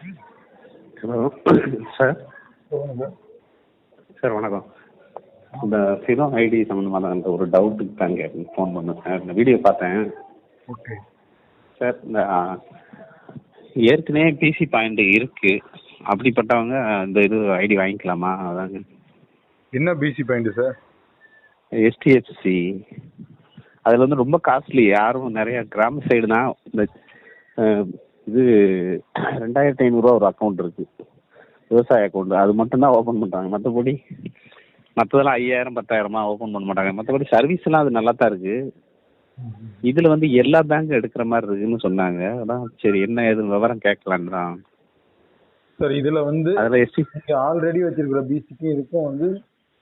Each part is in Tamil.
ஹலோ சார் சார் வணக்கம். இந்த ஃபினோ ஐடி சம்மந்தமாக தான் இந்த ஒரு டவுட்டுக்கு தாங்க ஃபோன் பண்ணேன் சார் இந்த வீடியோ பார்த்தேன். ஓகே சார் இந்த ஏற்கனவே பிசி பாயிண்ட் இருக்கு. அப்படிப்பட்டவங்க இந்த இது ஐடி வாங்கிக்கலாமா? அதாங்க என்ன பிசி பாயிண்ட் சார் எஸ்டிஹெச்சி அதில் வந்து ரொம்ப காஸ்ட்லி யாரும் நிறைய கிராம சைடு தான் இந்த இது ரெண்டாயிரத்தி ஐநூறுரூவா ஒரு அக்கௌண்ட் இருக்கு. விவசாய அக்கௌண்ட் அது மட்டும்தான் ஓப்பன் பண்ணுறாங்க மற்றபடி மற்றதெல்லாம் ஐயாயிரம் பத்தாயிரமா ஓப்பன் பண்ண மாட்டாங்க. மற்றபடி சர்வீஸ்லாம் அது நல்லா தான் இருக்கு. இதில் வந்து எல்லா பேங்க்கும் எடுக்கிற மாதிரி இருக்குன்னு சொன்னாங்க. அதான் சரி என்ன ஏது விவரம் கேட்கலான்னு தான். சார் இதுல வந்து அதில் எஸ்டி ஆல்ரெடி வச்சிருக்கிற பிசிக்கு இதுக்கும் வந்து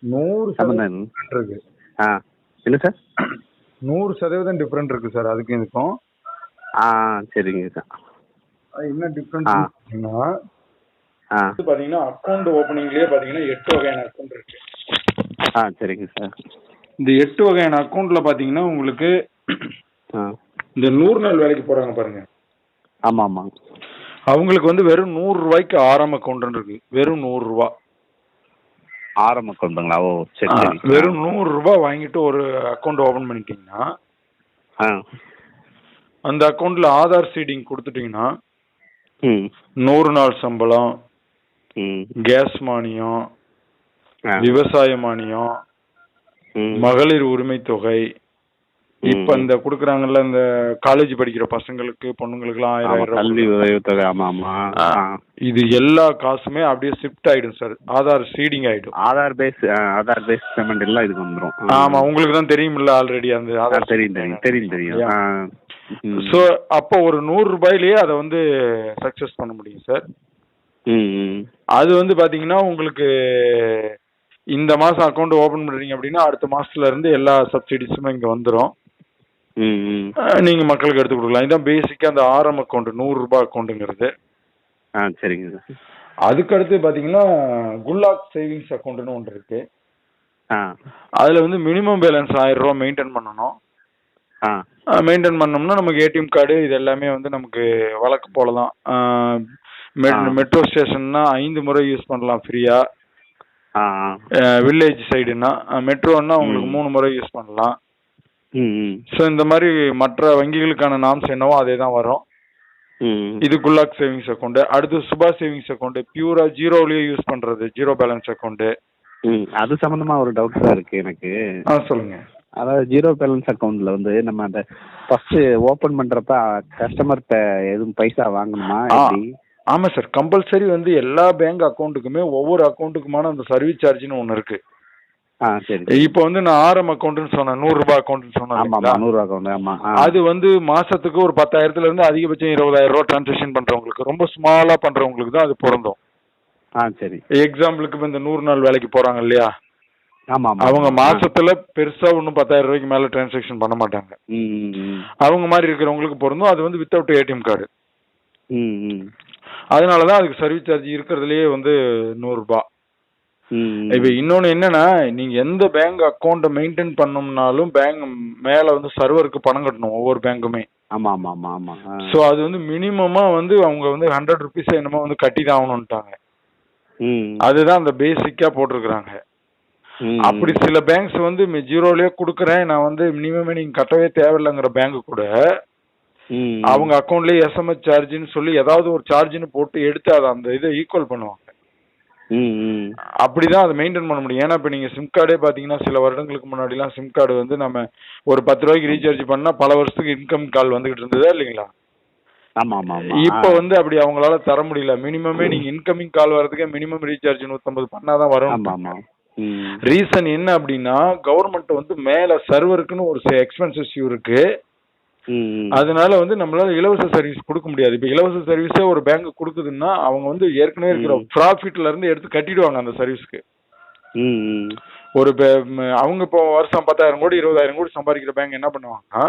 நூறு சதவீதம் இருக்கு. ஆ இல்லை சார்? நூறு சதவீதம் டிஃபரெண்ட் இருக்கு சார் அதுக்கு இதுக்கும். ஆ சரிங்க சார். என்ன ஆ. பாத்தீங்கன்னா அக்கௌண்ட் ஓப்பனிங்லயே பாத்தீங்கன்னா எட்டு வகையான அக்கௌண்ட் இருக்கு. ஆ சரிங்க சார். இந்த எட்டு வகையான அக்கௌண்ட்ல பாத்தீங்கன்னா உங்களுக்கு இந்த நூறு நாள் வேலைக்கு போறாங்க பாருங்க. ஆமாம் ஆமாம் அவங்களுக்கு வந்து வெறும் நூறு ரூபாய்க்கு ஆறாம் அக்கௌண்ட் இருக்கு. வெறும் நூறு ரூபாய் ஆரம்ப கொண்டுங்களா ஓ சரி வெறும் நூறு ரூபாய் வாங்கிட்டு ஒரு அக்கௌண்ட் ஓபன் பண்ணிட்டீங்கன்னா அந்த அக்கௌண்ட்ல ஆதார் சீடிங் கொடுத்துட்டீங்கன்னா நூறு நாள் சம்பளம் கேஸ் மானியம் விவசாய மானியம் மகளிர் உரிமை தொகை. இப்ப. இந்த குடுக்குறாங்கல்ல இந்த காலேஜ் படிக்கிற பசங்களுக்கு பொண்ணுங்களுக்குலாம் ஆயிரம் ஆமா ஆயிரம் கல்வி உதவித்தொகை ஆமாம் ஆமாம் ஆ. ஆ. இது எல்லா காசுமே அப்படியே ஷிஃப்ட் ஆயிடும் சார் ஆதார் சீடிங் ஆயிடும். Aadhaar base Aadhaar base payment எல்லாம் இதுக்கு வந்துடும் ஆமா உங்களுக்கு தான் தெரியுமில்ல ஆல்ரெடி அந்த ஆதார் தெரியும் தெரியும் தெரியும் தெரியும். சோ அப்போ ஒரு நூறு ரூபாயிலேயே அதை வந்து சக்சஸ் பண்ண முடியும் சார் அது வந்து பாத்தீங்கன்னா உங்களுக்கு இந்த மாசம் அக்கௌண்ட் ஓபன் பண்றீங்க அப்படின்னா அடுத்த மாசத்துல இருந்து எல்லா சப்சிடிஸுமே இங்க வந்துரும். ம் ம். அஹ் நீங்க மக்களுக்கு எடுத்து கொடுக்கலாம். இதான் பேசிக்கா அந்த ஆரம் அக்கௌண்ட் நூறு ரூபாய் அக்கௌண்ட்டுங்கிறது ஆ சரிங்க சார் அதுக்கு அடுத்து பாத்தீங்கன்னா குல்லாக் சேவிங்ஸ் அக்கௌண்ட்னு ஒன்று இருக்கு. அதுல வந்து மினிமம் பேலன்ஸ் ஆயிரம் ரூபாய் மெயின்டைன் பண்ணணும். மெயின்டைன் பண்ணோம்னா நமக்கு ஏடிஎம் கார்டு இது எல்லாமே வந்து நமக்கு வழக்கு போல தான் ஆ. மெட்ரோ ஸ்டேஷன்னா ஐந்து முறை யூஸ் பண்ணலாம் ஃப்ரீயா வில்லேஜ் சைடுனா மெட்ரோன்னா உங்களுக்கு. மூணு முறை யூஸ் பண்ணலாம். ஸோ இந்த மாதிரி மற்ற வங்கிகளுக்கான நாம்ஸ் என்னவோ அதே தான் வரும் இது குல்லாக் சேவிங்ஸ் அக்கௌண்ட் அடுத்து சுபா சேவிங்ஸ் அக்கௌண்ட் பியூரா ஜீரோலயே யூஸ் பண்றது ஜீரோ பேலன்ஸ் அக்கௌண்ட் அது சம்மந்தமா ஒரு டவுட் தான் இருக்கு எனக்கு. ஆ சொல்லுங்க. அதாவது ஜீரோ பேலன்ஸ் அக்கௌண்ட்ல வந்து நம்ம அந்த ஃபர்ஸ்ட் ஓபன் பண்றப்ப கஸ்டமர்கிட்ட எதுவும் பைசா வாங்கணுமா ஆமா சார் கம்பல்சரி வந்து எல்லா பேங்க் அக்கௌண்ட்டுக்குமே ஒவ்வொரு அக்கௌண்ட்டுக்குமான அந்த சர்வீஸ் சார்ஜ்னு ஒன்று இருக்கு. ஆ சரி இப்போ வந்து நான் ஆரம் அக்கௌண்ட்னு சொன்னேன் நூறு ரூபாய் அக்கௌண்ட்னு சொன்னேன் நூறு அக்கௌண்ட் ஆமா. அது வந்து மாசத்துக்கு ஒரு பத்தாயிரத்துல இருந்து அதிகபட்சம் இருபதாயிரம் ரூபாய் டிரான்சாக்ஷன் பண்றவங்களுக்கு ரொம்ப ஸ்மாலா பண்றவங்களுக்கு தான் அது பொருந்தும். ஆ சரி. எக்ஸாம்பிளுக்கு இந்த நூறு நாள் வேலைக்கு போறாங்க இல்லையா? அவங்க. மாசத்துல பெருசா ஒன்றும் பத்தாயிரம் ரூபாய்க்கு மேல டிரான்சாக்ஷன் பண்ண மாட்டாங்க. அவங்க மாதிரி இருக்கிறவங்களுக்கு பொருந்தும். அது வந்து வித்தவுட் ஏடிஎம் கார்டு ம் ம். அதனால தான் அதுக்கு சர்வீஸ் சார்ஜ் இருக்கிறதுலயே வந்து நூறுரூபா ம், ம். இப்போ இன்னொன்று என்னன்னா நீங்க எந்த பேங்க் அக்கௌண்ட்டை மெயின்டைன் பண்ணோம்னாலும் பேங்க் மேல வந்து சர்வருக்கு பணம் கட்டணும் ஒவ்வொரு பேங்க்குமே ஆமா ஆமா ஆமா ஆமா. ஸோ அது வந்து மினிமமா வந்து அவங்க வந்து ஹண்ட்ரட் ருபீஸ் என்னமோ வந்து கட்டி தான் ஆகணும்ட்டாங்க. ம் அதுதான் அந்த பேசிக்கா போட்டிருக்கிறாங்க. அப்படி சில பேங்க்ஸ் வந்து ஜீரோலயே கொடுக்குறேன் நான் வந்து மினிமமே நீங்க கட்டவே தேவையில்லைங்கிற பேங்க் கூட அவங்க அக்கௌண்ட்லயே எஸ்எம்எஸ் சார்ஜ்னு சொல்லி ஏதாவது ஒரு சார்ஜ்னு போட்டு எடுத்து அதை அந்த இதை ஈக்குவல் பண்ணுவாங்க. அப்படிதான் அதை மெயின்டைன் பண்ண முடியும். ஏன்னா இப்போ நீங்க சிம் கார்டே பாத்தீங்கன்னா சில வருடங்களுக்கு முன்னாடிலாம் சிம் கார்டு வந்து நம்ம ஒரு பத்து ரூபாய்க்கு ரீசார்ஜ் பண்ணா பல வருஷத்துக்கு இன்கம் கால் வந்துகிட்டு இருந்ததா இல்லைங்களா? ஆமா ஆமா ஆமா இப்போ வந்து அப்படி அவங்களால தர முடியல. மினிமமே நீங்க இன்கமிங் கால் வரதுக்கே மினிமம் ரீசார்ஜ் நூத்தம்பது பண்ணாதான் வரும். ரீசன் என்ன அப்படின்னா கவர்மெண்ட் வந்து மேல சர்வருக்குன்னு ஒரு எக்ஸ்பென்சஸ் இருக்கு. அதனால வந்து நம்மளால இலவச சர்வீஸ் கொடுக்க முடியாது இப்ப இலவச சர்வீஸே ஒரு பேங்க் கொடுக்குதுன்னா அவங்க வந்து ஏற்கனவே இருக்கிற. ப்ராஃபிட்ல இருந்து எடுத்து கட்டிடுவாங்க அந்த சர்வீஸ்க்கு. ஒரு அவங்க இப்போ வருஷம் பத்தாயிரம் கோடி இருபதாயிரம் கோடி சம்பாதிக்கிற பேங்க் என்ன பண்ணுவாங்கன்னா.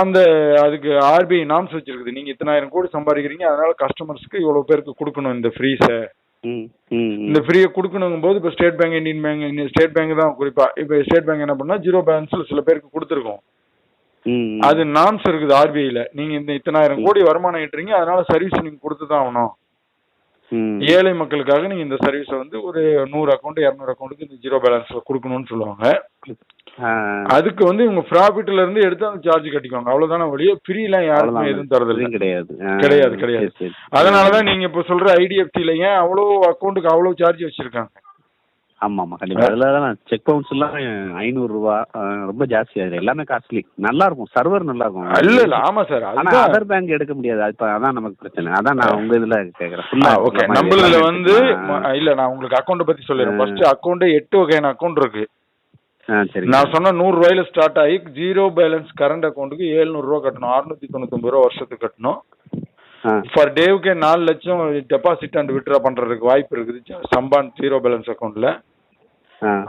அந்த அதுக்கு ஆர்பிஐ நாம்ஸ் வச்சிருக்குது நீங்க இத்தனாயிரம் கோடி சம்பாதிக்கிறீங்க அதனால கஸ்டமர்ஸ்க்கு இவ்வளவு பேருக்கு கொடுக்கணும் இந்த ஃப்ரீஸை இந்த ஃப்ரீயை கொடுக்கணுங்கும் போது இப்போ state bank Indian bank state bank தான் குறிப்பா. இப்போ ஸ்டேட் பேங்க் என்ன பண்ணா ஜீரோ பேலன்ஸ்ல சில பேருக்கு கொடுத்துருக்கோம். அது நாம்ஸ் இருக்குது ஆர்பிஐல நீங்க இந்த இத்தனாயிரம் கோடி வருமானம் ஈட்டுறீங்க அதனால சர்வீஸ் நீங்க கொடுத்து தான் ஆகணும். ஏழை மக்களுக்காக நீங்க இந்த சர்வீஸை வந்து ஒரு நூறு அக்கௌண்ட் இரநூறு அக்கௌண்ட்டுக்கு இந்த ஜீரோ பேலன்ஸ்ல கொடுக்கணும்னு சொல்லுவாங்க. அதுக்கு வந்து இவங்க ப்ராஃபிட்ல இருந்து எடுத்து அந்த சார்ஜ் கட்டிக்குவாங்க. அவ்வளவுதான வழியே ஃப்ரீலாம் யாருமே அவ்வளவுதான். எதுவும் இதுவும் கிடையாது. கிடையாது கிடையாது. அதனாலதான் நீங்க இப்ப சொல்ற ஐடிஎஃப்சில ஏன் அவ்வளோ அக்கௌண்ட்டுக்கு அவ்வளோ சார்ஜ் வச்சிருக்காங்க. ஆமா ஆமா கண்டிப்பா அதுல செக் பவுன்ஸ் எல்லாம் ஐநூறு ரூபா ரொம்ப ஜாஸ்தி ஆகுது. எல்லாமே காஸ்ட்லி நல்லா இருக்கும். சர்வர் நல்லா இருக்கும். இல்ல இல்ல. ஆமா சார் ஆனா அதர் பேங்க் எடுக்க முடியாது. அது அதான் நமக்கு பிரச்சனை. அதான் நான் உங்க இதுல கேக்குறேன். ஃபுல்லா ஓகே நம்மளதுல வந்து இல்ல நான் உங்களுக்கு அக்கௌண்ட் பத்தி சொல்லிடுறேன். ஃபர்ஸ்ட் அக்கௌண்ட் எட்டு வகையான அக்கௌண்ட் இருக்கு. நான் சொன்ன நூறு ரூபாயில ஸ்டார்ட் ஆகி ஜீரோ பேலன்ஸ் கரண்ட் அக்கௌண்ட்டுக்கு ஏழ்நூறு ரூபா கட்டணும். அறுநூத்தி தொண்ணூத்தொன்பது ரூபா வருஷத்துக்கு கட்டணும். ஃபார் டேவுக்கே நாலு லட்சம் டெபாசிட் அண்ட் வித்ட்ரா பண்றதுக்கு வாய்ப்பு இருக்குது. சம்பான் ஜீரோ பேலன்ஸ் அக்கௌண்ட்ல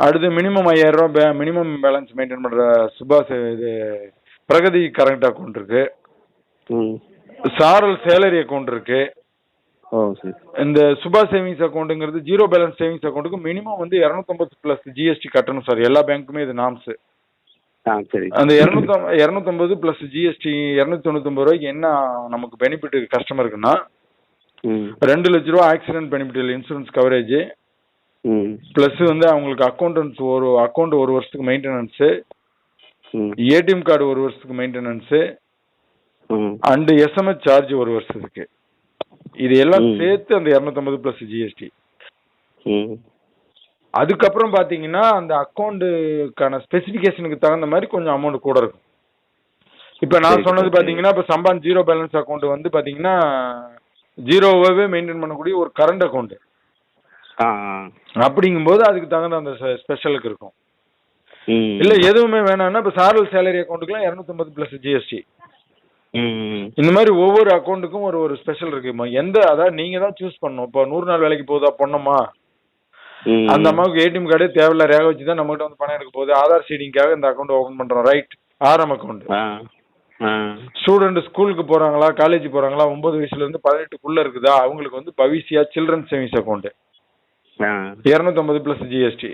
அடுத்து மினிமம் ஐயாயிரம் ரூபாய் மினிமம் பேலன்ஸ் மெயின்டைன் பண்ற சுபாஷ் இது பிரகதி கரண்ட் அக்கௌண்ட் இருக்கு. சாரல் சேலரி அக்கௌண்ட் இருக்கு. இந்த சுபா சேவிங்ஸ் அக்கௌண்ட்டுங்கிறது ஜீரோ பேலன்ஸ் சேவிங்ஸ் அக்கௌண்ட்டுக்கு மினிமம் வந்து இரநூத்தம்பது பிளஸ் ஜிஎஸ்டி கட்டணும் சார் எல்லா பேங்க்குமே இது நாம்ஸ் சரி. அந்த இரநூத்தம் இரநூத்தம்பது பிளஸ் ஜிஎஸ்டி இரநூத்தி தொண்ணூத்தொம்பது ரூபாய்க்கு என்ன நமக்கு பெனிஃபிட் கஸ்டமருக்குன்னா ரெண்டு லட்ச ரூபா accident benefit insurance coverage plus வந்து அவங்களுக்கு அக்கௌண்டன்ஸ் ஒரு அக்கௌண்ட் ஒரு வருஷத்துக்கு மெயின்டெனன்ஸு ஏடிஎம் கார்டு ஒரு வருஷத்துக்கு மெயின்டெனன்ஸு அண்டு எஸ்எம்எஸ் சார்ஜ் ஒரு வருஷத்துக்கு. இது எல்லாம். சேர்த்து அந்த இரநூத்தம்பது பிளஸ் ஜிஎஸ்டி அதுக்கப்புறம் பாத்தீங்கன்னா அந்த அக்கௌண்ட்டுக்கான ஸ்பெசிஃபிகேஷனுக்கு தகுந்த மாதிரி கொஞ்சம் அமௌண்ட் கூட இருக்கும். இப்போ நான் சொன்னது சரி. பாத்தீங்கன்னா இப்போ சம்பான் ஜீரோ பேலன்ஸ் அக்கௌண்ட் வந்து பாத்தீங்கன்னா ஜீரோவாவே மெயின்டைன் பண்ணக்கூடிய ஒரு கரண்ட் அக்கௌண்ட் ஆ ஆ. அப்படிங்கும்போது அதுக்கு தகுந்த அந்த ஸ்பெஷலுக்கு இருக்கும். இல்ல எதுவுமே வேணாம்னா இப்போ சாரல் சேலரி அக்கௌண்ட்டுக்குலாம் இரநூத்தம்பது பிளஸ் ஜிஎஸ்டி இந்த மாதிரி ஒவ்வொரு அக்கௌண்ட்டுக்கும் ஒரு ஒரு ஸ்பெஷல் இருக்குமா எந்த அதாவது நீங்க தான் சூஸ் பண்ணணும். இப்போ நூறு நாள் வேலைக்கு போகுதா பொண்ணம்மா ம் அந்த அம்மாவுக்கு ஏடிஎம் கார்டே தேவையில்ல. ரேக வச்சு தான் நம்மகிட்ட வந்து பணம் எடுக்க போகுது. ஆதார் சீடிங்காக இந்த அக்கௌண்ட் ஓபன் பண்றோம். ரைட் ஆர்எம் அக்கௌண்ட் ஸ்டூடெண்ட் ஸ்கூலுக்கு போறாங்களா காலேஜ் போறாங்களா ஒன்பது வயசுல இருந்து பதினெட்டுக்குள்ள இருக்குதா? அவங்களுக்கு வந்து பவிசியா சில்ட்ரன் சேவிங்ஸ் அக்கௌண்ட் ஆ. இரநூத்தம்பது பிளஸ் ஜிஎஸ்டி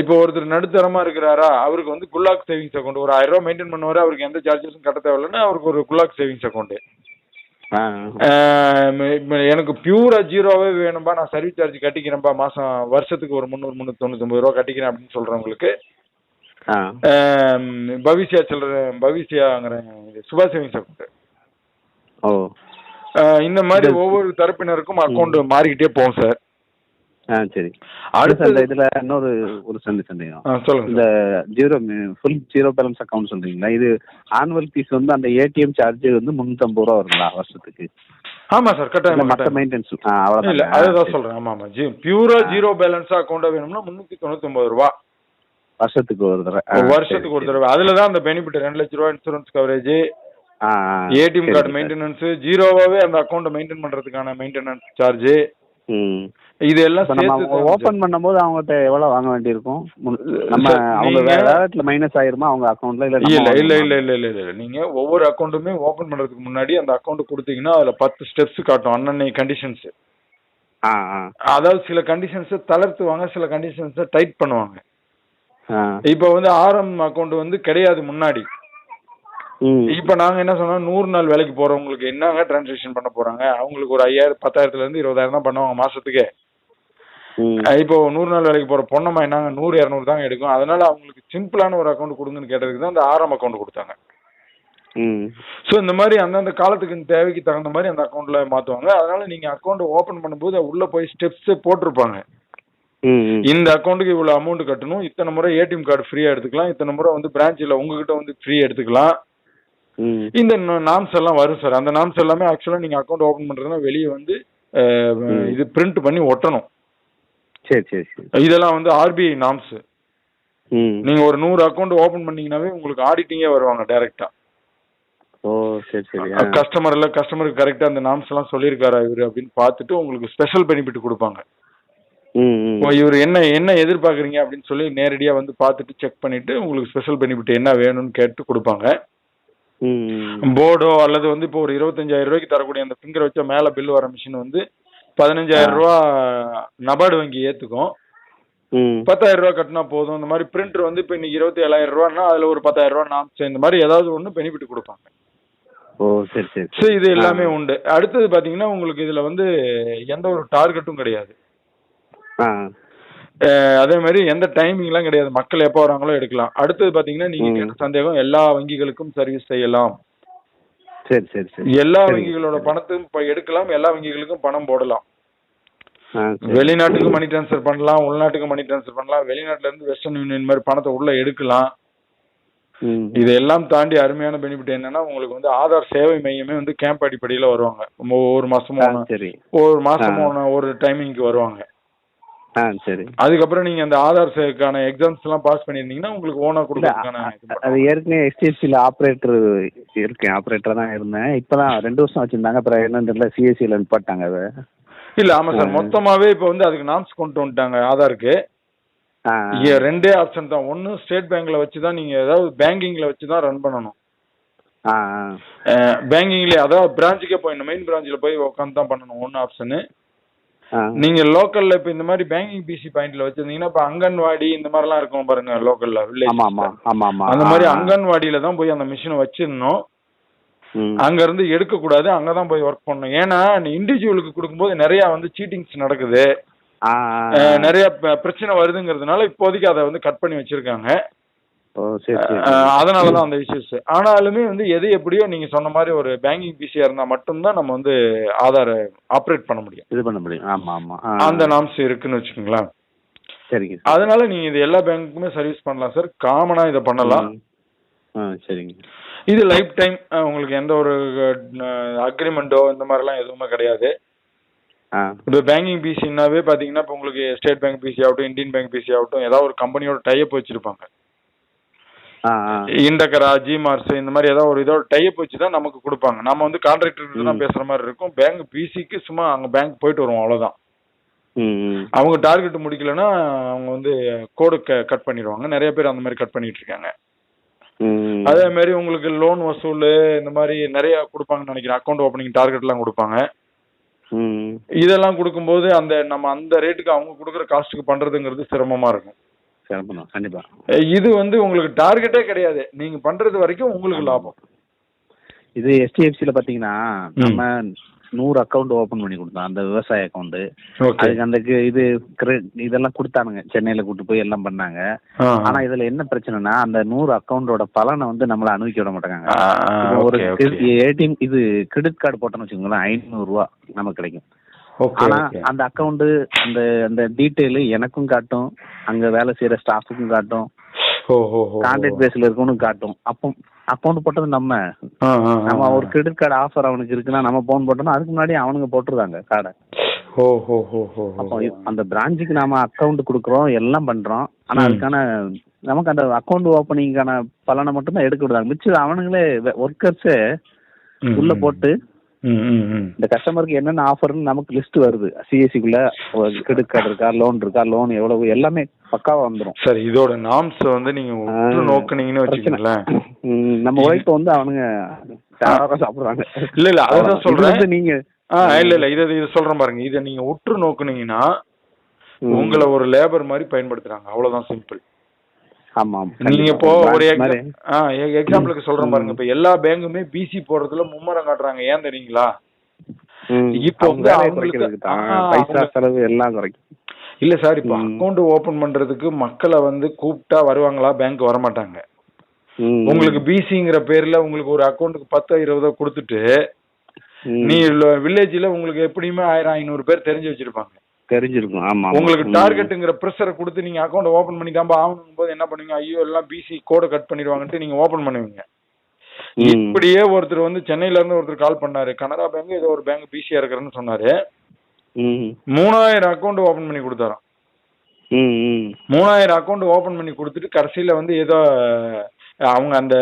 இப்போ ஒருத்தர் நடுத்தரமா இருக்கிறாரா? அவருக்கு வந்து குல்லாக் சேவிங்ஸ் அக்கௌண்ட் ஒரு ஆயிரம் ரூபாய் மெயின்டைன் பண்ணுவாரு. அவருக்கு எந்த சார்ஜஸும் கட்ட தேவையில்லைன்னா அவருக்கு ஒரு குல்லாக் சேவிங்ஸ் அக்கௌண்ட் எனக்கு பியூரா ஜீரோவே வேணும்பா. நான் சர்வீஸ் சார்ஜ் கட்டிக்கிறேன்பா. மாசம் வருஷத்துக்கு ஒரு முந்நூறு முந்நூற்றி தொண்ணூத்தொம்பது ரூபா கட்டிக்கிறேன் அப்படின்னு சொல்றவங்களுக்கு. பவிஷ்யா சில்லற பவிஷ்யாங்கிற சுபா சேவிங்ஸ் அக்கௌண்ட் ஓ. இந்த மாதிரி ஒவ்வொரு தரப்பினருக்கும் அக்கௌண்ட் மாறிக்கிட்டே போகும் சார். ஆ சரி. அடுத்து அடுத்து இதுல இன்னொரு ஒரு சந்தை சந்தேகம் சொல்லுங்க இந்த. Zero full zero balance account சொல்றீங்களா? இது ஆனுவல் ஃபீஸ் வந்து அந்த ஏடிஎம் சார்ஜ் வந்து முந்நூற்றம்பது ரூபா வருங்களா வருஷத்துக்கு? ஆமா சார் கட்டாயம் மற்ற. மெயின்டெனன்ஸ் இல்ல அதுதான் சொல்றேன். ஆமா ஆமா. ஜி பியூரா ஜீரோ பேலன்ஸ் அக்கௌண்டா வேணும்னா முன்னூத்தி தொண்ணூத்தி ரூபா. வருஷத்துக்கு ஒரு தடவை. வருஷத்துக்கு ஒரு தடவை. அதுல தான் அந்த பெனிஃபிட் ரெண்டு லட்ச ரூபா insurance coverage ATM card. Maintenance ஜீரோவாவே அந்த அக்கௌண்ட் மெயின்டைன் பண்றதுக்கான மெயின்டெனன்ஸ் சார்ஜ் இது எல்லாம் ஓபன் பண்ணும்போது அவங்ககிட்ட எவ்வளவு வாங்க வேண்டியிருக்கும்? நம்ம அவங்க வேற மைனஸ் ஆயிருமா அவங்க அக்கௌண்ட்ல இல்ல இல்ல இல்ல? இல்ல இல்ல இல்ல இல்ல. நீங்க ஒவ்வொரு அக்கௌண்ட்டுமே ஓபன் பண்றதுக்கு முன்னாடி அந்த அக்கௌண்ட் கொடுத்தீங்கன்னா அதுல பத்து ஸ்டெப்ஸ் காட்டும் அன்னன்னை கண்டிஷன்ஸ் அதாவது சில கண்டிஷன்ஸை தளர்த்துவாங்க சில கண்டிஷன்ஸை டைட் பண்ணுவாங்க. இப்போ வந்து ஆர்எம் அக்கௌண்ட் வந்து கிடையாது முன்னாடி. இப்போ நாங்க என்ன சொன்னோம் நூறு நாள் வேலைக்கு போறவங்களுக்கு என்னங்க டிரான்சாக்ஷன் பண்ண போறாங்க? அவங்களுக்கு ஒரு ஐயாயிரம் பத்தாயிரத்துல இருந்து இருபதாயிரம் தான் பண்ணுவாங்க மாசத்துக்கு. இப்போ நூறு நாள் வேலைக்கு போற பொண்ணம்மா என்னங்க நூறு இரநூறு தாங்க எடுக்கும். அதனால அவங்களுக்கு சிம்பிளான ஒரு அக்கௌண்ட் கொடுங்கன்னு கேட்டதுக்கு தான் அந்த ஆர்எம் அக்கௌண்ட் கொடுத்தாங்க. ஸோ இந்த மாதிரி அந்தந்த காலத்துக்கு தேவைக்கு தகுந்த மாதிரி அந்த அக்கௌண்ட்ல மாத்துவாங்க. அதனால நீங்க அக்கௌண்ட் ஓபன் பண்ணும்போது உள்ள போய் ஸ்டெப்ஸ் போட்டிருப்பாங்க. இந்த அக்கௌண்ட்டுக்கு இவ்வளவு அமௌண்ட் கட்டணும். இத்தனை முறை ஏடிஎம் கார்டு ஃப்ரீயா எடுத்துக்கலாம். இத்தனை முறை வந்து பிரான்ச்சில் உங்ககிட்ட வந்து ஃப்ரீ எடுத்துக்கலாம். இந்த நாம்ஸ் எல்லாம் வரும் சார் அந்த நாம்ஸ் எல்லாமே ஆக்சுவலா நீங்க அக்கௌண்ட் ஓபன் பண்றதுன்னா வெளியே வந்து. இது பிரிண்ட் பண்ணி ஒட்டணும். சரி சரி சரி இதெல்லாம் வந்து ஆர்பிஐ நாம்ஸ் நீங்க ஒரு நூறு அக்கௌண்ட் ஓபன் பண்ணீங்கன்னாவே உங்களுக்கு ஆடிட்டிங்கே வருவாங்க டைரக்டா ஓ சரி சரி ஆ. கஸ்டமர்ல கஸ்டமருக்கு கரெக்டா அந்த நாம்ஸ் எல்லாம் சொல்லியிருக்காரா இவரு அப்படின்னு பார்த்துட்டு உங்களுக்கு ஸ்பெஷல் பெனிஃபிட் கொடுப்பாங்க. இவர் என்ன என்ன எதிர்பார்க்குறீங்க அப்படின்னு சொல்லி நேரடியா வந்து பார்த்துட்டு செக் பண்ணிட்டு உங்களுக்கு ஸ்பெஷல் பெனிஃபிட் என்ன வேணும்னு கேட்டு கொடுப்பாங்க. போர்டோ அல்லது வந்து இப்போ ஒரு இருபத்தஞ்சாயிரம் ரூபாய்க்கு தரக்கூடிய அந்த ஃபிங்கர் வச்ச மேல பில் வர மிஷின் வந்து பதினஞ்சாயிரம் ரூபா நபார்டு வங்கி ஏத்துக்கும். பத்தாயிரம் ரூபாய் கட்டினா போதும். இந்த மாதிரி பிரிண்டர் வந்து இப்போ இன்னைக்கு இருபத்தி ஏழாயிரம் ரூபான்னா அதுல ஒரு பத்தாயிரம் ரூபா நாம்ஸ் இந்த மாதிரி ஏதாவது ஒன்று பெனிஃபிட் கொடுப்பாங்க. ஓ சரி சரி ஸோ இது எல்லாமே உண்டு. அடுத்தது பாத்தீங்கன்னா உங்களுக்கு இதுல வந்து எந்த ஒரு டார்கெட்டும் கிடையாது. அதே மாதிரி எந்த டைமிங்லாம் கிடையாது. மக்கள் எப்போ வராங்களோ எடுக்கலாம். அடுத்தது பாத்தீங்கன்னா நீங்க சந்தேகம் எல்லா வங்கிகளுக்கும் சர்வீஸ் செய்யலாம். சரி சரி சரி. எல்லா. வங்கிகளோட பணத்தையும் இப்ப எடுக்கலாம் எல்லா வங்கிகளுக்கும் பணம் போடலாம். வெளிநாட்டுக்கு மணி ட்ரான்ஸ்ஃபர் பண்ணலாம் உள்நாட்டுக்கு மணி ட்ரான்ஸ்ஃபர் பண்ணலாம் வெளிநாட்டுல இருந்து வெஸ்டர்ன் யூனியன் மாதிரி பணத்தை உள்ள எடுக்கலாம். இதெல்லாம் தாண்டி அருமையான பெனிஃபிட் என்னன்னா உங்களுக்கு வந்து ஆதார் சேவை மையமே வந்து கேம்ப் அடிப்படையில வருவாங்க. ஒவ்வொரு மாசமும் ஒரு மாசமும் ஒரு டைமிங்க்கு வருவாங்க. ஆ சரி. அதுக்கப்புறம் நீங்க அந்த ஆதார் சேவைக்கான எக்ஸாம்ஸ் எல்லாம் பாஸ் பண்ணிருந்தீங்கன்னா உங்களுக்கு ஓனா கொடுக்கறதுக்கான அது. ஏற்கனவே எஸ்டிஎஃப்சியில் ஆப்ரேட்டர் இருக்கேன் ஆப்ரேட்டர் தான் இருந்தேன். இப்பதான் ரெண்டு வருஷம் வச்சிருந்தாங்க அப்புறம் என்னன்னு தெரியல சிஎஸ்சியில் நிப்பாட்டாங்க அதை. இல்ல ஆமா சார். மொத்தமாவே இப்ப வந்து அதுக்கு நாம்ஸ் கொண்டு வந்துட்டாங்க ஆதாருக்கு ரெண்டே ஆப்ஷன் தான். ஒன்னு ஸ்டேட் பேங்க்ல வச்சு தான் நீங்க ஏதாவது பேங்கிங்ல வச்சு தான் ரன் பண்ணணும். பேங்கிங்ல அதாவது பிரான்ச்சுக்கே போயிடணும் மெயின் பிரான்ச்ல போய் உட்காந்து தான் பண்ணணும் ஒன்னு ஆப்ஷனு நீங்க லோக்கல்ல இப்ப இந்த மாதிரி பேங்கிங் பிசி பாயிண்ட்ல வச்சிருந்தீங்கன்னா இப்ப அங்கன்வாடி இந்த மாதிரிலாம் இருக்கும் பாருங்க லோக்கல்ல வில்லேஜ் அந்த மாதிரி அங்கன்வாடியில தான் போய் அந்த மிஷினை வச்சிருந்தோம். அங்க இருந்து எடுக்க கூடாது அங்கதான் போய் ஒர்க் பண்ணணும். ஏன்னா இண்டிவிஜுவலுக்கு கொடுக்கும்போது நிறைய வந்து சீட்டிங்ஸ் நடக்குது. நிறைய பிரச்சனை வருதுங்கிறதுனால இப்போதைக்கு அதை வந்து கட் பண்ணி வச்சிருக்காங்க. அதனாலதான் அந்த இஷ்யூஸ் ஆனாலுமே வந்து எது எப்படியோ நீங்க சொன்ன மாதிரி ஒரு பேங்கிங் பிசியா இருந்தா மட்டும்தான் நம்ம வந்து ஆதார ஆப்ரேட் பண்ண முடியும். இது பண்ண முடியும். ஆமா ஆமா. அந்த நாம்ஸ் இருக்குன்னு வச்சுக்கோங்களேன். சரிங்க சார். அதனால நீங்க இது எல்லா பேங்க்குமே சர்வீஸ் பண்ணலாம் சார். காமனா இதை பண்ணலாம். சரிங்க இது லைஃப் டைம் உங்களுக்கு எந்த ஒரு அக்ரிமெண்ட்டோ இந்த மாதிரிலாம் எதுவுமே கிடையாது. இப்போ பேங்கிங் பிசினாவே பாத்தீங்கன்னா இப்போ உங்களுக்கு ஸ்டேட் பேங்க் பிசி ஆகட்டும் இந்தியன் பேங்க் பிசி ஆகட்டும் ஏதாவது ஒரு கம்பெனியோட டைப் வச்சிருப்பாங்க. இண்டக்கரா ஜிமார்ஸ் இந்த மாதிரி ஏதாவது ஒரு இதோட டைப் வச்சு தான் நமக்கு கொடுப்பாங்க. நம்ம வந்து கான்ட்ராக்டர் தான். பேசுற மாதிரி இருக்கும். பேங்க் பிசிக்கு சும்மா அங்க பேங்க் போயிட்டு வருவோம் அவ்வளவுதான். அவங்க டார்கெட் முடிக்கலன்னா அவங்க வந்து கோடு கட் பண்ணிடுவாங்க. நிறைய பேர் அந்த மாதிரி கட் பண்ணிட்டு இருக்காங்க. அதே மாதிரி உங்களுக்கு லோன் வசூல் இந்த மாதிரி நிறைய கொடுப்பாங்கன்னு நினைக்கிறேன். அக்கௌண்ட் ஓப்பனிங் டார்கெட்லாம் கொடுப்பாங்க. இதெல்லாம் கொடுக்கும்போது அந்த நம்ம அந்த ரேட்டுக்கு அவங்க கொடுக்குற காஸ்ட்டுக்கு பண்றதுங்கிறது சிரமமா இருக்கும். சிறப்பு கண்டிப்பா. இது வந்து உங்களுக்கு டார்கெட்டே கிடையாது. நீங்க பண்றது வரைக்கும் உங்களுக்கு லாபம். இது எஸ்டிஎஃப்சியில் பார்த்தீங்கன்னா ம். நம்ம நூறு அக்கௌண்ட் ஓப்பன் பண்ணி கொடுத்தோம். அந்த விவசாய அக்கௌண்ட் அதுக்கு அந்த இது இதெல்லாம் கொடுத்தானுங்க. சென்னையில கூட்டு போய் எல்லாம் பண்ணாங்க. ஆனா இதுல என்ன பிரச்சனைனா அந்த நூறு அக்கௌண்டோட பலனை வந்து நம்மள அனுபவிக்க விட மாட்டாங்க. ஒரு ஏடிஎம் இது கிரெடிட் கார்டு போட்டோம்னு வச்சுக்கோங்களேன் ஐநூறு ரூபா நமக்கு கிடைக்கும். ஆனா அந்த அக்கௌண்ட் அந்த அந்த டீட்டெயில் எனக்கும் காட்டும் அங்க வேலை செய்யற ஸ்டாஃபுக்கும் காட்டும் கான்டாக்ட் பேஸ்ல இருக்கவனும் காட்டும். அப்போ அக்கௌண்ட் போட்டது நம்ம. நம்ம ஒரு கிரெடிட் கார்டு ஆஃபர் அவனுக்கு இருக்குன்னா நம்ம போன் போட்டோம்னா அதுக்கு முன்னாடி அவனுங்க போட்டுருதாங்க கார்டை அந்த பிரான்ச்சுக்கு நாம அக்கௌண்ட் கொடுக்குறோம் எல்லாம் பண்றோம். ஆனா. அதுக்கான நமக்கு அந்த அக்கௌண்ட் ஓப்பனிங்கான பலனை மட்டும் தான் எடுக்க விடுறாங்க. மிச்சம் அவனுங்களே ஒர்க்கர்ஸே உள்ள போட்டு இந்த கஸ்டமருக்கு என்னென்ன ஆஃபர்னு நமக்கு லிஸ்ட் வருது. சிஎஸ்சிக்குள்ள கிரெடிட் கார்டு இருக்கா லோன் இருக்கா லோன் எவ்வளவு எல்லாமே பக்காவா வந்துரும். சார் இதோட நாம்ஸ் வந்து நீங்க நோக்குனீங்கன்னு. வச்சுக்கோங்களேன். நம்ம உழைப்ப வந்து அவனுங்க சாப்பிடுறாங்க. இல்ல இல்ல அதான் சொல்றேன். நீங்க ஆ இல்ல இல்ல இத இத சொல்றேன் பாருங்க. இத நீங்க உற்று நோக்குனீங்கன்னா உங்களை ஒரு லேபர் மாதிரி பயன்படுத்துறாங்க. அவ்வளவுதான் சிம்பிள் நீங்க. இப்போ ஒரு. எக்ஸாம்பிளுக்கு சொல்றேன் பாருங்க. இப்ப எல்லா பேங்குமே பிசி போடுறதுல மும்முரம் காட்டுறாங்க. ஏன் தெரியுங்களா? இப்போ வந்து அவங்களுக்கு- செலவு எல்லாம் குறைக்கும். இல்ல சார் இப்போ ம். அக்கவுண்ட் ஓபன் பண்றதுக்கு மக்களை வந்து கூப்பிட்டா வருவாங்களா? பேங்க் வர மாட்டாங்க உங்களுக்கு பிசிங்கிற பேர்ல உங்களுக்கு ஒரு அக்கௌண்ட்டுக்கு பத்தோ இருபதோ கொடுத்துட்டு நீ வில்லேஜ்ல உங்களுக்கு எப்படியுமே ஆயிரம் ஐநூறு பேர் தெரிஞ்சு வச்சிருப்பாங்க. தெரிஞ்சிருக்கும் ஆமா. உங்களுக்கு. டார்கெட்டுங்கிற ப்ரெஷரை கொடுத்து நீங்க அக்கௌண்ட் ஓபன் பண்ணி தான் ஆகணும் போது என்ன பண்ணுவீங்க ஐயோ எல்லாம் பிசி கோடை கட் பண்ணிடுவாங்கன்ட்டு நீங்க ஓபன் பண்ணுவீங்க. இப்படியே ஒருத்தர் வந்து சென்னையில இருந்து ஒருத்தர் கால் பண்ணாரு கனரா பேங்க் ஏதோ ஒரு பேங்க் பிசியா இருக்கிறேன்னு சொன்னாரு மூணாயிரம் அக்கௌண்ட் ஓபன் பண்ணி கொடுத்தாராம். மூணாயிரம் அக்கௌண்ட் ஓபன் பண்ணி கொடுத்துட்டு கடைசியில வந்து ஏதோ அவங்க அந்த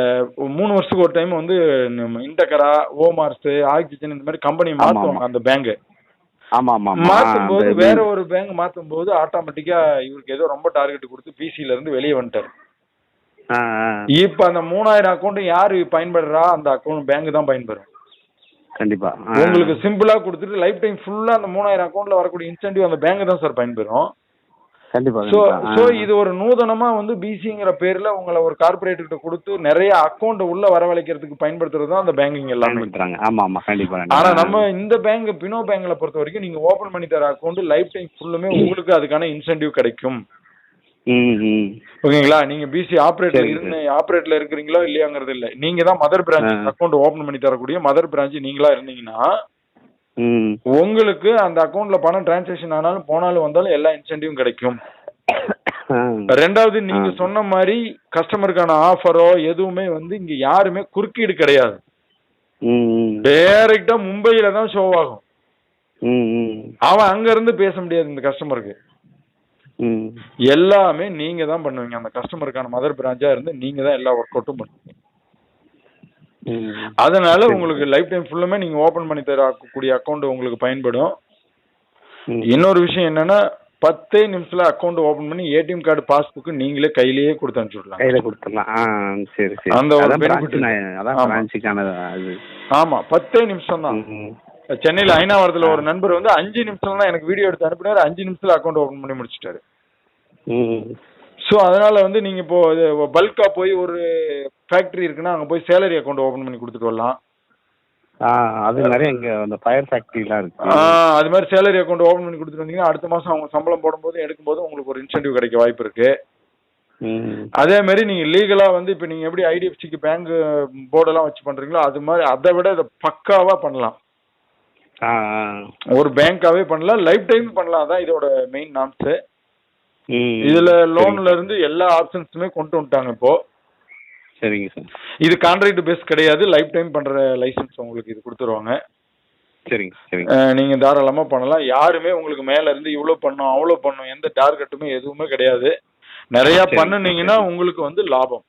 மூணு வருஷத்துக்கு ஒரு டைம் வந்து நம்ம இண்டக்கரா ஓமார்ஸ் ஆக்சிஜன் இந்த மாதிரி கம்பெனி மாத்துவாங்க. அந்த பேங்க் ஆமா ஆமா. மாத்தும் போது வேற ஒரு பேங்க் மாத்தும் போது ஆட்டோமேட்டிக்கா இவருக்கு ஏதோ ரொம்ப டார்கெட் கொடுத்து பிசில இருந்து வெளியே வந்துட்டாரு. இப்ப அந்த மூணாயிரம் அக்கௌண்ட் யாரு பயன்படுறா அந்த அக்கௌண்ட் பேங்க் தான் பயன்பெறும் கண்டிப்பா. உங்களுக்கு சிம்பிளா கொடுத்துட்டு லைஃப் டைம் ஃபுல்லா அந்த மூணாயிரம் அக்கௌண்ட்ல வரக்கூடிய இன்சென்டிவ் அந்த பேங்க் தான் சார் பயன்பெறும் இது ஒரு நூதனமா வந்து பிசிங்கிற பேர்ல உங்களை ஒரு கார்பரேட் கிட்ட கொடுத்து நிறைய அக்கௌண்ட் உள்ள வரவழைக்கிறதுக்கு பயன்படுத்துறது தான் அந்த பேங்கிங் எல்லாமே. பயன்படுத்துறாங்க. ஆமா ஆமா. கண்டிப்பா ஆனா கண்டிப்பா. நம்ம இந்த பேங்க் பினோ பேங்க்ல பொறுத்த வரைக்கும் நீங்க ஓபன் பண்ணி தர அக்கௌண்ட் லைஃப் டைம் ஃபுல்லுமே உங்களுக்கு அதுக்கான இன்சென்டிவ் கிடைக்கும். ஓகேங்களா? நீங்க பிசி ஆபரேட்ல இருந்து ஆபரேட்ல இருக்கிறீங்களோ இல்லையாங்கிறது இல்ல. நீங்க தான் மதர் பிரான்ச். அக்கௌண்ட் ஓபன் பண்ணி தரக்கூடிய மதர் பிரான்ச் நீங்களா இருந்தீங்கன்னா உங்களுக்கு அந்த அக்கௌண்ட்ல பணம் டிரான்சாக்ஷன் ஆனாலும் போனாலும் வந்தாலும் எல்லா இன்சென்டிவும் கிடைக்கும். ரெண்டாவது நீங்க. சொன்ன மாதிரி கஸ்டமருக்கான ஆஃபரோ எதுவுமே வந்து இங்க யாருமே குறுக்கீடு கிடையாது. டைரக்டா மும்பையில தான் ஷோ ஆகும். அவன் அங்க இருந்து பேச முடியாது இந்த கஸ்டமருக்கு. எல்லாமே நீங்க தான் பண்ணுவீங்க அந்த கஸ்டமருக்கான மதர் பிரான்ச்சா இருந்து நீங்க தான் எல்லா ஒர்க் அவுட்டும் பண்ணுவீங்க. அதனால. உங்களுக்கு லைஃப் டைம் ஃபுல்லுமே நீங்க ஓபன் பண்ணி தரக்கூடிய அக்கௌண்ட் உங்களுக்கு பயன்படும். இன்னொரு விஷயம் என்னன்னா பத்தே நிமிஷத்துல அக்கௌண்ட் ஓபன் பண்ணி ஏடிஎம் கார்டு பாஸ்புக் நீங்களே கையிலேயே கொடுத்து அனுப்பிச்சுடலாம் கையில கொடுத்துடலாம் ஆ சரி சரி அந்த ஒரு அதான் ஆமா. பத்தே நிமிஷம் தான். சென்னையில ஐநாவரத்துல ஒரு நண்பர் வந்து அஞ்சு நிமிஷம் தான் எனக்கு வீடியோ எடுத்து அனுப்பினாரு அஞ்சு நிமிஷத்துல அக்கௌண்ட் ஓபன் பண்ணி முடிச்சிட்டாரு. ஸோ அதனால வந்து நீங்க இப்போ பல்கா போய் ஒரு ஃபேக்டரி இருக்குன்னா அங்க போய் சேலரி அக்கௌண்ட் ஓபன் பண்ணி கொடுத்துட்டு வரலாம் அது நிறைய இங்க அந்த ஃபயர் ஃபேக்டரிலாம் இருக்கு அது மாதிரி சேலரி அக்கௌண்ட் ஓபன் பண்ணி கொடுத்துட்டு வந்தீங்கன்னா அடுத்த மாசம் அவங்க சம்பளம் போடும்போது எடுக்கும்போது உங்களுக்கு ஒரு இன்சென்டிவ் கிடைக்க வாய்ப்பு இருக்கு. அதே மாதிரி நீங்க லீகலா வந்து இப்போ நீங்க எப்படி ஐடிஎஃப்சிக்கு பேங்க் போர்டெல்லாம் வச்சு பண்றீங்களோ அது மாதிரி அதை விட இதை பக்காவா பண்ணலாம். ஒரு பேங்காவே பண்ணலாம் லைஃப் டைம் பண்ணலாம் அதான் இதோட மெயின் நாம்ஸ். இதுல. லோன்ல இருந்து எல்லா ஆப்ஷன்ஸுமே கொண்டு வந்துட்டாங்க இப்போ. சரிங்க சார். இது கான்ட்ராக்ட் பேஸ் கிடையாது லைஃப் டைம் பண்ற லைசன்ஸ் உங்களுக்கு இது கொடுத்துருவாங்க. சரிங்க சரிங்க. நீங்க தாராளமா பண்ணலாம். யாருமே உங்களுக்கு மேல இருந்து இவ்வளவு பண்ணும் அவ்வளவு பண்ணும் எந்த டார்கெட்டுமே எதுவுமே கிடையாது. நிறைய சரி, பண்ணுனீங்கன்னா சரி. உங்களுக்கு வந்து லாபம்.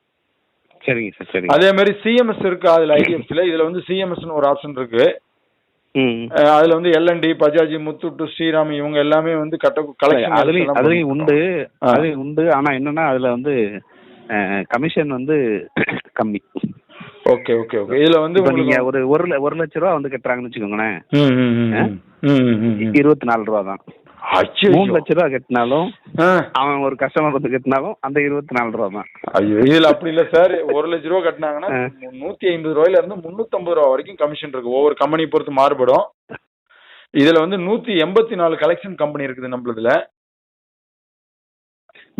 சரிங்க சார் சரிங்க. அதே மாதிரி சிஎம்எஸ் இருக்கு அதுல ஐடிஎஃப்சில இதுல வந்து சிஎம்எஸ்னு ஒரு ஆப்ஷன் இருக்கு. அதுல வந்து எல்என்டி பஜாஜ் முத்தூட்டு ஸ்ரீராம் இவங்க எல்லாமே வந்து கட்ட கலெக்ஷன் அதுலயும் அதுலயும் உண்டு. அதுலயும் உண்டு. ஆனா என்னன்னா அதுல வந்து கமிஷன் வந்து கம்மி. Okay okay okay. இதுல வந்து நீங்க ஒரு ஒரு ஒரு லட்ச ரூபா வந்து கட்டுறாங்கன்னு வச்சுக்கோங்களேன். இருபத்தி நாலு ரூபா தான். மூணு லட்ச ரூபா கட்டினாலும். அவன் ஒரு கஸ்டமர் வந்து கட்டினாலும் அந்த இருபத்தி நாலு ரூபா தான். ஐயோ இதுல அப்படி இல்ல சார். ஒரு லட்ச ரூபா கட்டினாங்கன்னா. நூத்தி ஐம்பது ரூபாயில இருந்து முன்னூத்தம்பது ரூபா வரைக்கும் கமிஷன் இருக்கு. ஒவ்வொரு கம்பெனி பொறுத்து மாறுபடும். இதுல வந்து நூத்தி எண்பத்தி நாலு கலெக்ஷன் கம்பெனி இருக்குது நம்மளதுல.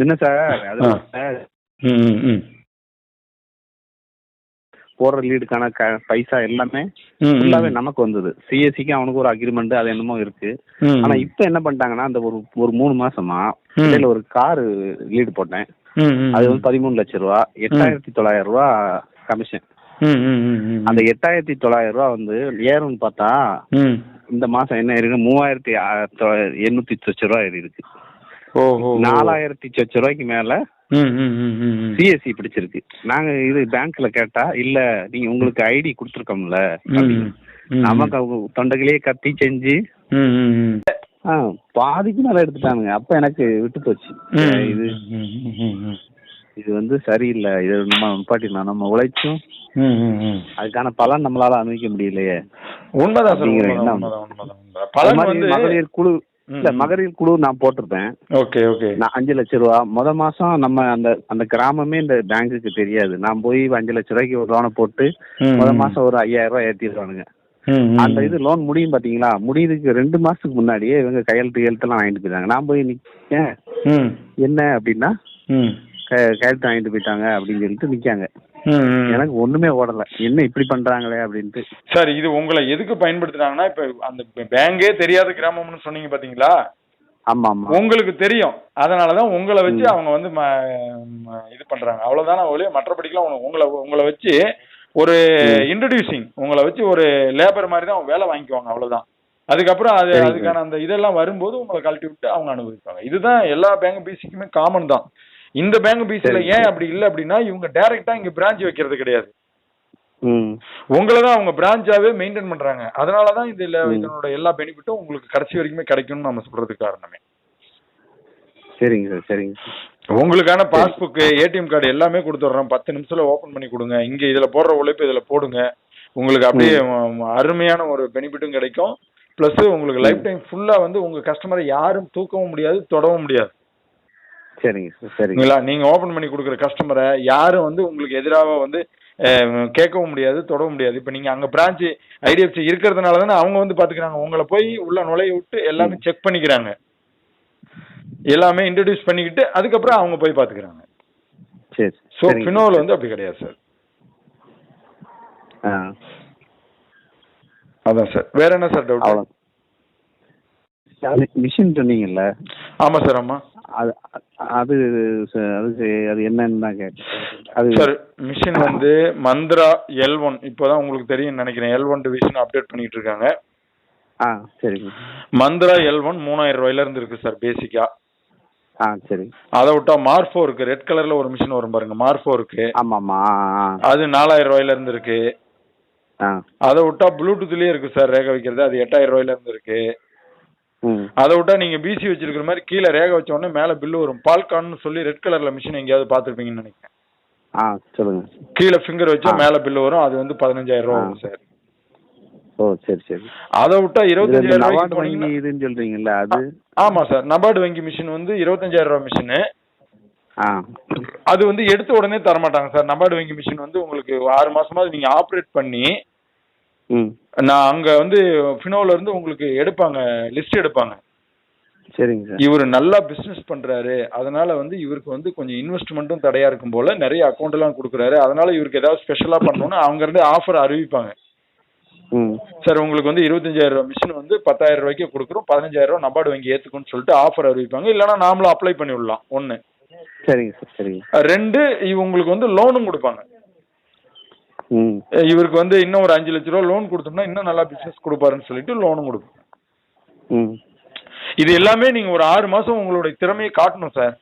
என்ன சார். போடுற லீடுக்கான க பைசா எல்லாமே. ஃபுல்லாவே நமக்கு வந்தது சிஎஸ்சிக்கு அவனுக்கு ஒரு அக்ரிமெண்ட் அது என்னமோ இருக்கு ஆனா இப்ப என்ன பண்ணிட்டாங்கன்னா அந்த ஒரு ஒரு மூணு மாசமா. இடையில ஒரு காரு லீடு போட்டேன் அது வந்து பதிமூணு லட்ச ரூபா எட்டாயிரத்தி தொள்ளாயிரம் ரூபா கமிஷன். அந்த எட்டாயிரத்தி தொள்ளாயிரம் ரூபா வந்து ஏறும்னு பார்த்தா. இந்த மாசம் என்ன இருக்கு மூவாயிரத்தி எண்ணூத்தி சொச்ச ரூபா ஏறி இருக்கு நாலாயிரத்தி சொச்ச ரூபாய்க்கு மேல. சிஎஸ்சி பிடிச்சிருக்கு. நாங்க இது பேங்க்ல கேட்டா இல்ல நீங்க உங்களுக்கு ஐடி கொடுத்துருக்கோம்ல. நமக்கு அவங்க தொண்டைகளே கத்தி செஞ்சு பாதிக்கு மேல எடுத்துட்டானுங்க. அப்ப எனக்கு விட்டு போச்சு. இது. இது வந்து சரியில்லை. இது நம்ம நிப்பாட்டிடலாம் நம்ம உழைச்சும். அதுக்கான பலன் நம்மளால அனுபவிக்க முடியலையே. உண்மைதான் மகளிர் குழு இல்ல. மகளிர் குழு நான் போட்டிருப்பேன். Okay okay. நான் அஞ்சு லட்ச ரூபா. முத மாசம் நம்ம அந்த அந்த கிராமமே இந்த பேங்குக்கு தெரியாது. நான் போய் அஞ்சு லட்ச ரூபாய்க்கு ஒரு லோனை போட்டு முத. மாசம் ஒரு ஐயாயிரம் ரூபாய் ஏத்திடுவானுங்க. அந்த இது லோன் முடியும் பாத்தீங்களா? முடியுதுக்கு ரெண்டு மாசத்துக்கு முன்னாடியே இவங்க கையெழுத்து கையெழுத்தெல்லாம் வாங்கிட்டு போயிட்டாங்க. நான் போய் நிக்கேன் என்ன அப்படின்னா ம். க- கையெழுத்து வாங்கிட்டு போயிட்டாங்க அப்படின்னு சொல்லிட்டு நிக்காங்க. எனக்கு ஒண்ணுமே ஓடல என்ன இப்படி பண்றாங்களே அப்படின்ட்டு சார் இது உங்களை எதுக்கு பயன்படுத்துறாங்கன்னா இப்ப அந்த பேங்கே தெரியாத கிராமம்னு சொன்னீங்க பாத்தீங்களா ஆமா ஆமா உங்களுக்கு தெரியும் அதனாலதான் உங்களை வச்சு. அவங்க வந்து இது பண்றாங்க அவ்வளவுதானே ஒழிய மற்றபடிக்கெல்லாம் உங்க- உங்களை உங்களை வச்சு ஒரு. இன்ட்ரடியூசிங் உங்களை வச்சு ஒரு லேபர் மாதிரி தான் வேலை வாங்கிக்குவாங்க அவ்வளவுதான் அதுக்கப்புறம் அது. அதுக்கான அந்த இதெல்லாம் வரும்போது உங்களை கழட்டி விட்டு அவங்க அனுபவிப்பாங்க இதுதான் எல்லா பேங்க் பிசிக்குமே காமன் தான் இந்த பேங்க் பிசில. ஏன் அப்படி இல்லை அப்படின்னா இவங்க டைரக்டா இங்க பிரான்ச் வைக்கிறது கிடையாது. ம். உங்களை தான் அவங்க பிரான்ச்சாவே மெயின்டைன் பண்றாங்க. அதனால தான் இதுல. இதனோட எல்லா பெனிஃபிட்டும் உங்களுக்கு கடைசி வரைக்குமே கிடைக்கும்னு நம்ம சொல்றதுக்கு காரணமே. சரிங்க சார் சரிங்க. சார். உங்களுக்கான பாஸ்புக் ஏடிஎம் கார்டு எல்லாமே கொடுத்துட்றோம் பத்து நிமிஷத்துல ஓபன் பண்ணி கொடுங்க. இங்க இதுல போடுற உழைப்பு இதுல போடுங்க. உங்களுக்கு அப்படியே அருமையான ஒரு பெனிஃபிட்டும் கிடைக்கும். பிளஸ் உங்களுக்கு லைஃப் டைம் ஃபுல்லா வந்து உங்க கஸ்டமரை யாரும் தூக்கவும் முடியாது தொடவும் முடியாது. சரிங்க சார் சரிங்க. சரிங்களா நீங்க ஓபன் பண்ணி கொடுக்குற கஸ்டமரை யாரும் வந்து உங்களுக்கு எதிராக வந்து கேட்கவும் முடியாது தொடவும் முடியாது. இப்போ நீங்க அங்க பிரான்ச் ஐடிஎஃப்சி இருக்கிறதுனால தானே அவங்க வந்து பாத்துக்கிறாங்க. உங்களை போய் உள்ள நுழைய விட்டு எல்லாமே செக் பண்ணிக்கிறாங்க. எல்லாமே இன்ட்ரடியூஸ் பண்ணிக்கிட்டு அதுக்கப்புறம் அவங்க போய் பாத்துக்கிறாங்க. சரி ஸோ ஃபினோவில் வந்து அப்படி கிடையாது சார் ஆ. அதான் சார் வேற என்ன சார் டவுட் மிஷின் சொன்னீங்கல்ல? ஆமா சார் ஆமா. அது அது அது என்னன்னு தான் கேட்டேன். அது சார் மிஷின் வந்து மந்த்ரா எல் ஒன் இப்போதான் உங்களுக்கு தெரியும் நினைக்கிறேன். எல் ஒன் டிவிஷன் அப்டேட் பண்ணிட்டு இருக்காங்க. ஆ சரிங்க மந்த்ரா எல் ஒன் மூணாயிரம் ரூபாயில இருந்து இருக்கு சார் பேசிக்கா ஆ சரி. அதை விட்டா மார்ஃபோ இருக்கு ரெட் கலர்ல ஒரு மிஷின் வரும் பாருங்க மார்ஃபோ இருக்கு ஆமாம்மா ஆ அது நாலாயிரம் ரூபாயில இருந்து இருக்கு. அதை விட்டா ப்ளூடூத்லயே இருக்கு சார் ரேக வைக்கிறது. அது எட்டாயிரம் ரூபாயில இருந்து இருக்கு. அதை விட்டா நீங்க பிசி வச்சிருக்கிற மாதிரி கீழே ரேக வச்ச உடனே மேல பில்லு வரும். பால்கான்னு சொல்லி ரெட் கலர்ல மிஷின் எங்கேயாவது பார்த்துருப்பீங்கன்னு நினைக்கிறேன். ஆ சொல்லுங்கள் கீழே ஃபிங்கர் வச்சா. மேல பில்லு வரும். அது வந்து பதினஞ்சாயிரம் ரூபா. வரும் சார். ஓ சரி சரி. அதை விட்டா இருபத்தஞ்சாயிரம் வங்கி இதுன்னு சொல்றீங்கல்ல அது? ஆமா சார். நபார்டு வங்கி மிஷின் வந்து இருபத்தஞ்சாயிரம் ரூபாய் மிஷின் ஆ. அது வந்து எடுத்த உடனே தர மாட்டாங்க சார். நபார்டு வங்கி மிஷின் வந்து உங்களுக்கு ஆறு மாசமாவது நீங்க ஆப்ரேட் பண்ணி ம். நான் அங்க வந்து ஃபினோல இருந்து உங்களுக்கு எடுப்பாங்க லிஸ்ட் எடுப்பாங்க. சரிங்க சார். இவர் நல்லா பிசினஸ் பண்றாரு. அதனால வந்து இவருக்கு வந்து கொஞ்சம் இன்வெஸ்ட்மெண்ட்டும் தடையா இருக்கும் போல நிறைய அக்கௌண்ட் எல்லாம் கொடுக்குறாரு. அதனால இவருக்கு ஏதாவது ஸ்பெஷலா பண்ணணும்னு அவங்க இருந்து ஆஃபர் அறிவிப்பாங்க. ம். சார் உங்களுக்கு வந்து இருபத்தஞ்சாயிரம் ரூபாய் மிஷின் வந்து பத்தாயிரம் ரூபாய்க்கு கொடுக்குறோம். பதினஞ்சாயிரம் ரூபாய் நபார்டு வங்கி ஏத்துக்குன்னு சொல்லிட்டு ஆஃபர் அறிவிப்பாங்க. இல்லைன்னா நாமளும் அப்ளை பண்ணி விடலாம் ஒன்னு சரிங்க சார் சரிங்க. ரெண்டு இவங்களுக்கு வந்து லோனும் கொடுப்பாங்க. இவருக்கு வந்து இன்னும் ஒரு அஞ்சு லட்ச ரூபா லோன் கொடுத்தோம்னா இன்னும் நல்லா பிசினஸ் கொடுப்பாருன்னு சொல்லிட்டு லோனும் கொடுப்பாங்க ம். இது எல்லாமே நீங்க ஒரு ஆறு மாசம் உங்களுடைய திறமையை காட்டணும் சார்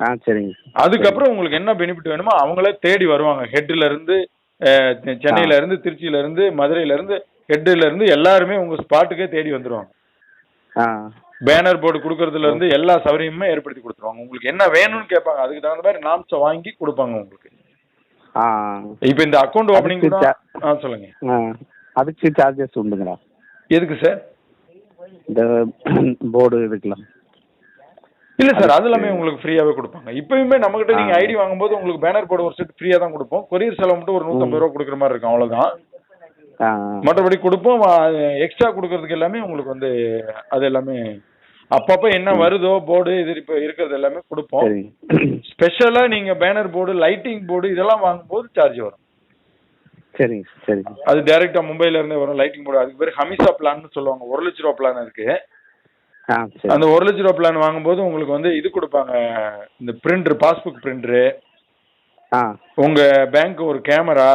ஆ சரிங்க. அதுக்கப்புறம் உங்களுக்கு என்ன பெனிஃபிட் வேணுமோ அவங்களே தேடி வருவாங்க. ஹெட்ல இருந்து சென்னையில இருந்து திருச்சியில இருந்து மதுரையில இருந்து ஹெட்ல இருந்து எல்லாருமே உங்க ஸ்பாட்டுக்கே தேடி வந்துருவாங்க. பேனர் போர்டு கொடுக்கறதுல இருந்து எல்லா சௌகரியமுமே ஏற்படுத்தி கொடுத்துருவாங்க. உங்களுக்கு என்ன வேணும்னு கேட்பாங்க. அதுக்கு தகுந்த மாதிரி நாம்ஸை வாங்கி கொடுப்பாங்க உங்களுக்கு. இப்போ இந்த அக்கௌண்ட் அதுக்கு ஆ சொல்லுங்க. அதுக்கு சார்ஜஸ் உண்டுங்களா எதுக்கு சார் இந்த போர்டு இதுக்கெல்லாம் இல்ல சார் அது எல்லாமே உங்களுக்கு ஃப்ரீயாவே கொடுப்பாங்க. இப்பயுமே நம்ம கிட்ட நீங்க. ஐடி வாங்கும்போது உங்களுக்கு பேனர் போர்டு ஒரு செட் ஃப்ரீயா தான் கொடுப்போம். கொரியர் செலவு மட்டும் ஒரு நூத்தம்பது ரூபா கொடுக்குற மாதிரி இருக்கும் அவ்வளவுதான். மற்றபடி கொடுப்போம் எக்ஸ்ட்ரா கொடுக்கறதுக்கு எல்லாமே உங்களுக்கு வந்து அது எல்லாமே அப்பப்ப என்ன வருதோ போர்டு இது இப்போ இருக்கிறது எல்லாமே கொடுப்போம். ஸ்பெஷலா நீங்க பேனர் போர்டு லைட்டிங் போர்டு இதெல்லாம் வாங்கும்போது சார்ஜ் வரும். சரிங்க சரிங்க அது டைரக்டா மும்பைல இருந்தே வரும் லைட்டிங் போர்டு அதுக்கு பேர் ஹமிசா பிளான்னு சொல்லுவாங்க. ஒரு லட்ச ரூபா பிளான் இருக்கு. சரி. அந்த ஒரு லட்ச ரூபா பிளான் வாங்கும்போது உங்களுக்கு வந்து இது கொடுப்பாங்க. இந்த பிரிண்டர் பாஸ்புக் பிரிண்டரு உங்க பேங்க் ஒரு கேமரா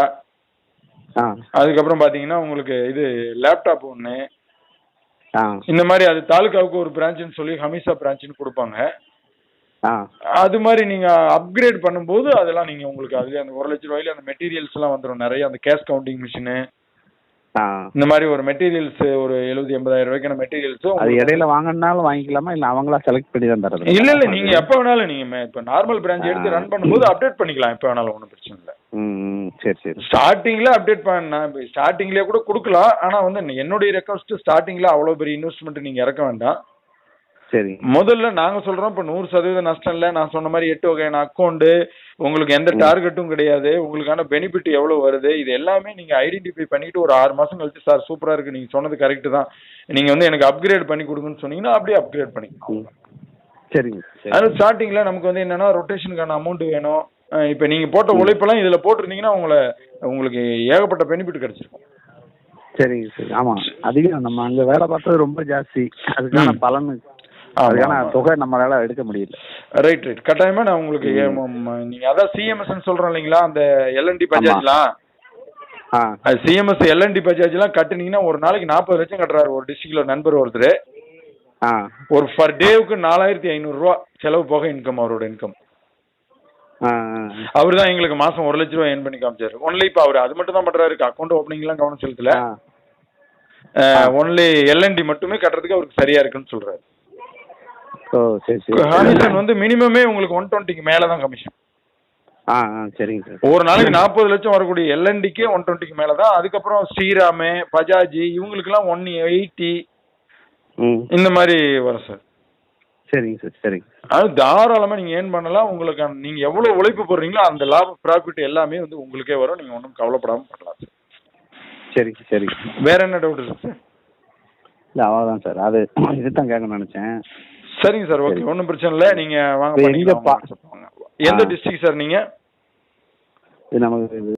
அதுக்கப்புறம் பாத்தீங்கன்னா உங்களுக்கு இது லேப்டாப் ஒன்று ஆ இந்த மாதிரி அது தாலுகாவுக்கு ஒரு பிரான்ச்சுன்னு சொல்லி ஹமிசா பிரான்ச்சுன்னு கொடுப்பாங்க. அது மாதிரி நீங்க அப்கிரேட் பண்ணும்போது அதெல்லாம் நீங்க உங்களுக்கு அதுல அந்த ஒரு லட்ச ரூபாயில அந்த மெட்டீரியல்ஸ் எல்லாம் வந்துடும் நிறைய அந்த கேஷ் கவுண்டிங் மிஷினு இந்த மாதிரி ஒரு மெட்டீரியல்ஸ் ஒரு எழுபது எண்பதாயிரம் ரூபாய்க்கான மெட்டீரியல்ஸ் அது இடையில வாங்கினாலும் வாங்கிக்கலாமா? இல்ல அவங்களா செலக்ட் பண்ணி தான் தரது இல்ல இல்ல நீங்க எப்ப வேணாலும் நீங்க இப்ப நார்மல் பிரான்ச் எடுத்து. ரன் பண்ணும்போது அப்டேட் பண்ணிக்கலாம் எப்ப வேணாலும் ஒன்றும் பிரச்சனை இல்லை. சரி சரி. ஸ்டார்டிங்ல அப்டேட் பண்ண ஸ்டார்டிங்லயே கூட கொடுக்கலாம். ஆனா வந்து என்னுடைய ரெக்வஸ்ட் ஸ்டார்டிங்ல அவ்வளவு பெரிய இன்வெஸ்ட்மெண்ட் நீங்க இறக்க வேண்டாம். சரி. முதல்ல நாங்க சொல்றோம் இப்ப நூறு சதவீதம் நஷ்டம் இல்ல. நான் சொன்ன மாதிரி எட்டு வகையான அக்கௌண்ட் உங்களுக்கு எந்த டார்கெட்டும் கிடையாது. உங்களுக்கான பெனிஃபிட் எவ்வளவு வருது? இது எல்லாமே நீங்க ஐடென்டிஃபை பண்ணிட்டு ஒரு ஆறு மாசம் கழிச்சு சார் சூப்பரா இருக்கு. நீங்க சொன்னது கரெக்ட் தான். நீங்க வந்து எனக்கு அப்கிரேட் பண்ணி கொடுங்கன்னு சொன்னீங்கன்னா அப்படியே அப்கிரேட் பண்ணிக்கலாம். சரிங்க சரி. அது ஸ்டார்டிங்ல நமக்கு வந்து என்னன்னா ரொட்டேஷனுக்கான அமௌண்ட் வேணும். இப்ப நீங்க போட்ட உழைப்பெல்லாம் இதுல போட்டிருந்தீங்கன்னா உங்களை உங்களுக்கு ஏகப்பட்ட பெனிஃபிட் கிடைச்சிருக்கும். சரிங்க சரி. ஆமா. அதிகம் நம்ம அங்க வேலை பார்த்தது ரொம்ப ஜாஸ்தி. அதுக்கான. பலன் அதுக்கான. தொகை நம்மளால எடுக்க முடியல. ரைட் ரைட் கட்டாயமா நான் உங்களுக்கு நீங்க அதான் சிஎம்எஸ் சொல்றோம் இல்லைங்களா? அந்த எல்என்டி பஞ்சாயத்துலாம் சிஎம்எஸ் எல்என்டி பஜாஜ்லாம். கட்டுனீங்கன்னா ஒரு நாளைக்கு நாற்பது லட்சம் கட்டுறாரு ஒரு டிஸ்ட்ரிக்ட்ல நண்பர் ஒருத்தர். ஆ. ஒரு பர் டேவுக்கு நாலாயிரத்தி ஐநூறுரூவா செலவு போக இன்கம் அவரோட இன்கம் ஆ அவர் தான் எங்களுக்கு மாசம் ஒரு லட்ச ரூபா ஏர்ன் பண்ணி காமிச்சாரு. ஒன்லி இப்போ அவர் அது மட்டும் தான் பண்றாரு. அக்கௌண்ட் ஓப்பனிங்லாம் கவனம் செலுத்தல. ஒன்லி எல்என்டி மட்டுமே கட்டுறதுக்கு அவருக்கு சரியா இருக்குன்னு சொல்றாரு. ஓ சரி சரி. கமிஷன் வந்து மினிமமே உங்களுக்கு ஒன் டுவெண்ட்டிக்கு மேலே தான் கமிஷன் ஆ ஆ சரிங்க சார். ஒரு நாளைக்கு நாற்பது லட்சம் வரக்கூடிய எல்என்டிக்கே ஒன் டுவெண்ட்டிக்கு மேலே தான் அதுக்கப்புறம் ஸ்ரீராமு பஜாஜி இவங்களுக்குலாம் ஒன் எயிட்டி இந்த மாதிரி வரும் சார். சரிங்க சார் சரிங்க. அது தாராளமாக நீங்கள் ஏன் பண்ணலாம். உங்களுக்கு நீங்கள் எவ்வளோ உழைப்பு போடுறீங்களோ அந்த லாபம் ப்ராஃபிட் எல்லாமே வந்து உங்களுக்கே வரும். நீங்கள் ஒன்றும் கவலைப்படாமல் பண்ணலாம் சார். சரிங்க சரிங்க. வேற என்ன டவுட் இருக்கு சார்? இல்லை அவ்வளோதான் சார். அது இதுதான் கேட்க நினச்சேன். சரிங்க சார் ஓகே. ஒன்றும் பிரச்சனை இல்லை. நீங்கள் வாங்க எந்த டிஸ்ட்ரிக்ட் சார் நீங்கள் நமக்கு